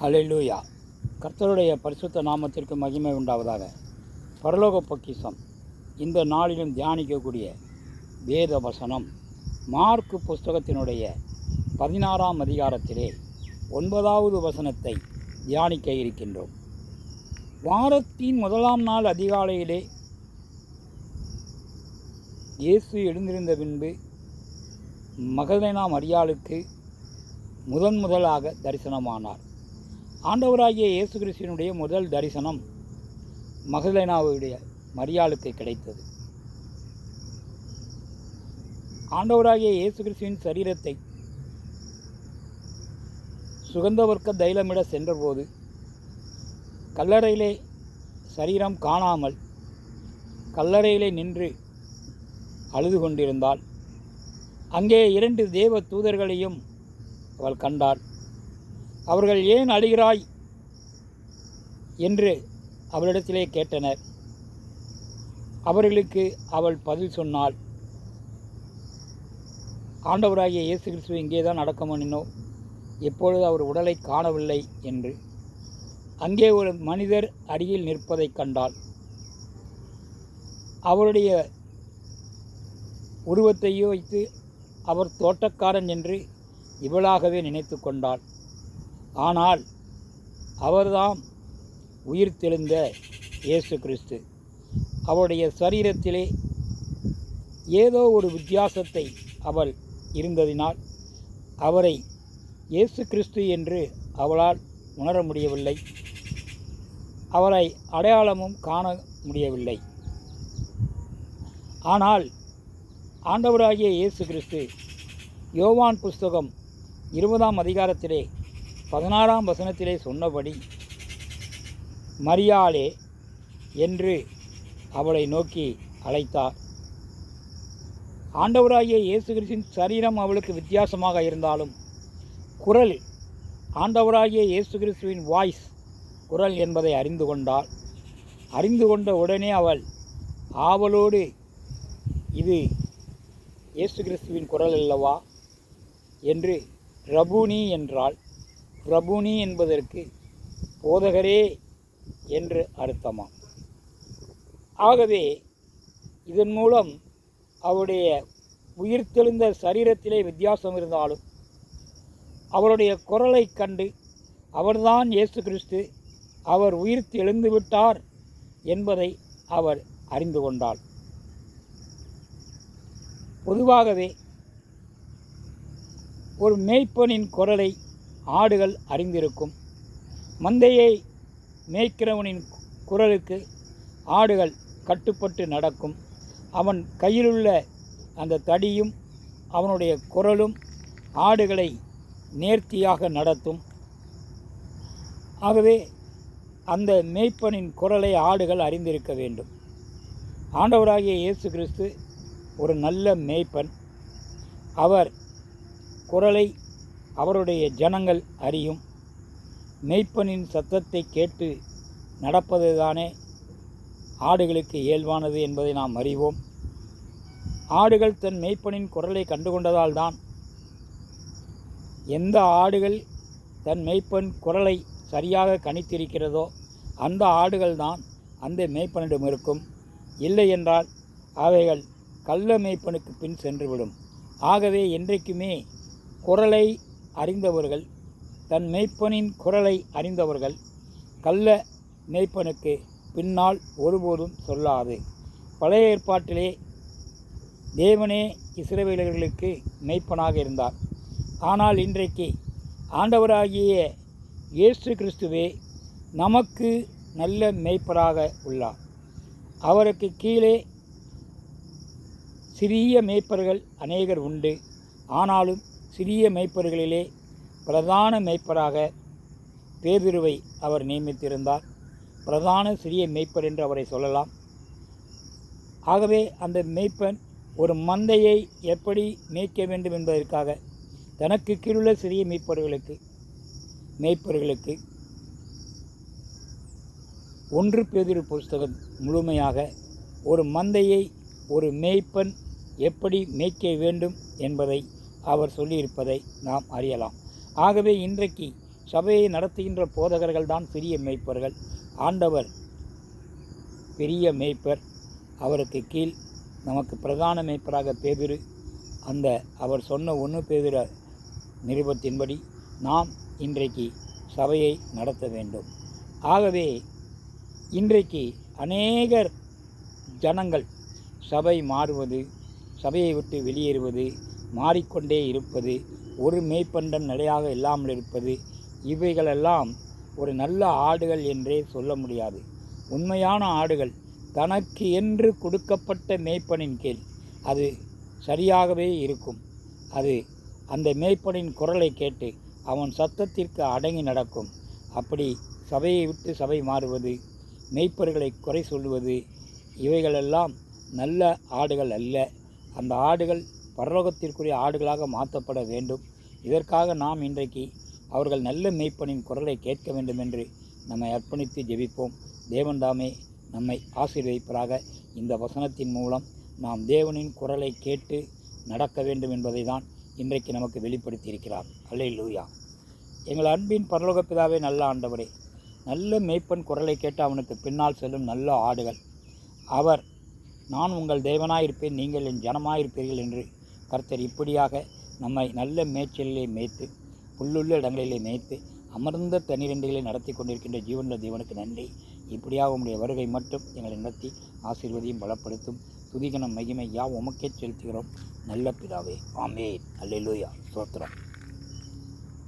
ஹalleluya. கர்த்தருடைய பரிசுத்த நாமத்திற்கு மகிமை உண்டாவதாக. பரலோக பொக்கிஷம். இந்த நாளிலும் தியானிக்கக்கூடிய வேத வசனம். மார்க்கு புஸ்தகத்தினுடைய பதினாறாம் அதிகாரத்திலே ஒன்பதாவது வசனத்தை தியானிக்க இருக்கின்றோம். வாரத்தின் முதலாம் நாள் அதிகாலையிலே இயேசு எழுந்திருந்த பின்பு மகதேனா மரியாளுக்கு முதன் முதலாக தரிசனமானார். ஆண்டவராகிய இயேசு கிறிஸ்தினுடைய முதல் தரிசனம் மகதலேனாவுடைய மரியாளுக்கு கிடைத்தது. ஆண்டவராகிய இயேசு கிறிஸ்துவின் சரீரத்தை சுகந்தவர்க்க தைலமிட சென்றபோது கல்லறையிலே சரீரம் காணாமல் கல்லறையிலே நின்று அழுது கொண்டிருந்தாள். அங்கே இரண்டு தேவ தூதர்களையும் அவள் கண்டாள். அவர்கள் ஏன் அழுகிறாய்? என்று அவளிடத்திலே கேட்டனர். அவர்களுக்கு அவள் பதில் சொன்னாள். ஆண்டவராகிய இயேசு கிறிஸ்துவ இங்கே தான் அடக்கம் எப்பொழுது அவர் உடலை காணவில்லை என்று. அங்கே ஒரு மனிதர் அடியில் நிற்பதைக் கண்டாள். அவருடைய உருவத்தையோ வைத்து அவர் தோட்டக்காரன் என்று இவளாகவே நினைத்து கொண்டாள். ஆனால் அவர்தாம் உயிர் தெழுந்த இயேசு கிறிஸ்து. அவருடைய சரீரத்திலே ஏதோ ஒரு வித்தியாசத்தை அவள் இருந்ததினால் அவரை இயேசு கிறிஸ்து என்று அவளால் உணர முடியவில்லை. அவரை அடையாளமும் காண முடியவில்லை. ஆனால் ஆண்டவராகிய இயேசு கிறிஸ்து யோவான் புஸ்தகம் இருபதாம் அதிகாரத்திலே பதினாறாம் வசனத்திலே சொன்னபடி மரியாளே என்று அவளை நோக்கி அழைத்தார். ஆண்டவராகிய இயேசு கிறிஸ்தின் சரீரம் அவளுக்கு வித்தியாசமாக இருந்தாலும் குரல் ஆண்டவராகிய இயேசு கிறிஸ்துவின் வாய்ஸ் குரல் என்பதை அறிந்து கொண்டாள். அறிந்து கொண்ட உடனே அவள் ஆவலோடு இது இயேசு கிறிஸ்துவின் குரல் அல்லவா? என்று ரபூனி என்றாள். பிரபுனி என்பதற்கு போதகரே என்று அர்த்தமாம். ஆகவே இதன் மூலம் அவருடைய உயிர்த்தெழுந்த சரீரத்திலே வித்தியாசம் இருந்தாலும் அவருடைய குரலை கண்டு அவர்தான் இயேசு கிறிஸ்து அவர் உயிர்த்து எழுந்து விட்டார் என்பதை அவர் அறிந்து கொண்டாள் பொதுவாகவே ஒரு மேய்ப்பனின் குரலை ஆடுகள் அறிந்திருக்கும் மந்தையை மேய்க்கிறவனின் குரலுக்கு ஆடுகள் கட்டுப்பட்டு நடக்கும். அவன் கையிலுள்ள அந்த தடியும் அவனுடைய குரலும் ஆடுகளை நேர்த்தியாக நடத்தும். ஆகவே அந்த மேய்ப்பனின் குரலை ஆடுகள் அறிந்திருக்க வேண்டும். ஆண்டவராகிய இயேசு கிறிஸ்து ஒரு நல்ல மேய்ப்பன். அவர் குரலை அவருடைய ஜனங்கள் அறியும். மெய்ப்பனின் சத்தத்தை கேட்டு நடப்பதுதானே ஆடுகளுக்கு இயல்பானது என்பதை நாம் அறிவோம். ஆடுகள் தன் மெய்ப்பனின் குரலை கண்டுகொண்டதால் தான் எந்த ஆடுகள் தன் மெய்ப்பன் குரலை சரியாக கணித்திருக்கிறதோ அந்த ஆடுகள் தான் அந்த மேய்ப்பனிடம் இருக்கும். இல்லை என்றால் அவைகள் கள்ள மேய்ப்பனுக்கு பின் சென்றுவிடும். ஆகவே என்றைக்குமே குரலை அறிந்தவர்கள் தன் மெய்ப்பனின் குரலை அறிந்தவர்கள் கள்ள மேய்ப்பனுக்கு பின்னால் ஒருபோதும் சொல்லாது. பழைய ஏற்பாட்டிலே தேவனே இஸ்ரவேலர்களுக்கு மெய்ப்பனாக இருந்தார். ஆனால் இன்றைக்கு ஆண்டவராகிய இயேசு கிறிஸ்துவே நமக்கு நல்ல மேய்ப்பராக உள்ளார். அவருக்கு கீழே சிறிய மேய்ப்பர்கள் அநேகர் உண்டு. ஆனாலும் சிறிய மேய்ப்பர்களிலே பிரதான மேய்ப்பராக பேதுருவை அவர் நியமித்திருந்தார். பிரதான சிறிய மேய்ப்பர் என்று அவரை சொல்லலாம். ஆகவே அந்த மேய்ப்பன் ஒரு மந்தையை எப்படி மேய்க்க வேண்டும் என்பதற்காக தனக்கு கீழுள்ள சிறிய மேய்ப்பர்களுக்கு மேய்ப்பர்களுக்கு ஒன்று பேதிரு புஸ்தகம் முழுமையாக ஒரு மந்தையை ஒரு மேய்ப்பன் எப்படி மேய்க்க வேண்டும் என்பதை அவர் சொல்லியிருப்பதை நாம் அறியலாம். ஆகவே இன்றைக்கு சபையை நடத்துகின்ற போதகர்கள் தான் பெரிய மேய்ப்பர்கள். ஆண்டவர் பெரிய மேய்ப்பர். அவருக்கு கீழ் நமக்கு பிரதான மேய்ப்பராக பேதிரு. அந்த அவர் சொன்ன ஒன்று பேதிர நிருபத்தின்படி நாம் இன்றைக்கு சபையை நடத்த வேண்டும். ஆகவே இன்றைக்கு அநேகர் ஜனங்கள் சபை மாறுவது சபையை விட்டு வெளியேறுவது மாறிக்கொண்டே இருப்பது ஒரு மேய்ப்பண்டன் நிலையாக இல்லாமல் இருப்பது இவைகளெல்லாம் ஒரு நல்ல ஆடுகள் என்றே சொல்ல முடியாது. உண்மையான ஆடுகள் தனக்கு என்று கொடுக்கப்பட்ட மேய்ப்பனின் கீழ் அது சரியாகவே இருக்கும். அது அந்த மேய்ப்பனின் குரலை கேட்டு அவன் சத்தத்திற்கு அடங்கி நடக்கும். அப்படி சபையை விட்டு சபை மாறுவது மேய்ப்பர்களை குறை சொல்லுவது இவைகளெல்லாம் நல்ல ஆடுகள் அல்ல. அந்த ஆடுகள் பரலோகத்திற்குரிய ஆடுகளாக மாற்றப்பட வேண்டும். இதற்காக நாம் இன்றைக்கு அவர்கள் நல்ல மெய்ப்பனின் குரலை கேட்க வேண்டும் என்று நம்மை அர்ப்பணித்து ஜெபிப்போம். தேவன்தாமே நம்மை ஆசீர்வதிப்பதாக இந்த வசனத்தின் மூலம் நாம் தேவனின் குரலை கேட்டு நடக்க வேண்டும் என்பதை தான் இன்றைக்கு நமக்கு வெளிப்படுத்தியிருக்கிறார். அல்லே லூயா எங்கள் அன்பின் பரலோக பிதாவே நல்ல ஆண்டவரே நல்ல மெய்ப்பன் குரலை கேட்டு அவனுக்கு பின்னால் செல்லும் நல்ல ஆடுகள். அவர் நான் உங்கள் தேவனாயிருப்பேன் நீங்கள் என் ஜனமாயிருப்பீர்கள் என்று கர்த்தர் இப்படியாக நம்மை நல்ல மேய்ச்சலிலே மேய்த்து புல்லுள்ள இடங்களிலே மேய்த்து அமர்ந்த தண்ணீரண்டிகளை நடத்தி கொண்டிருக்கின்ற ஜீவனுள்ள தேவனுக்கு நன்றி. இப்படியாக உங்களுடைய வருகை மட்டும் எங்களை நடத்தி ஆசீர்வதியும் பலப்படுத்தும். துதிகனம் மகிமை யாவும் உமக்கே செலுத்துகிறோம். நல்ல பிதாவே ஆமே அல்லேலூயா. சோத்திரம்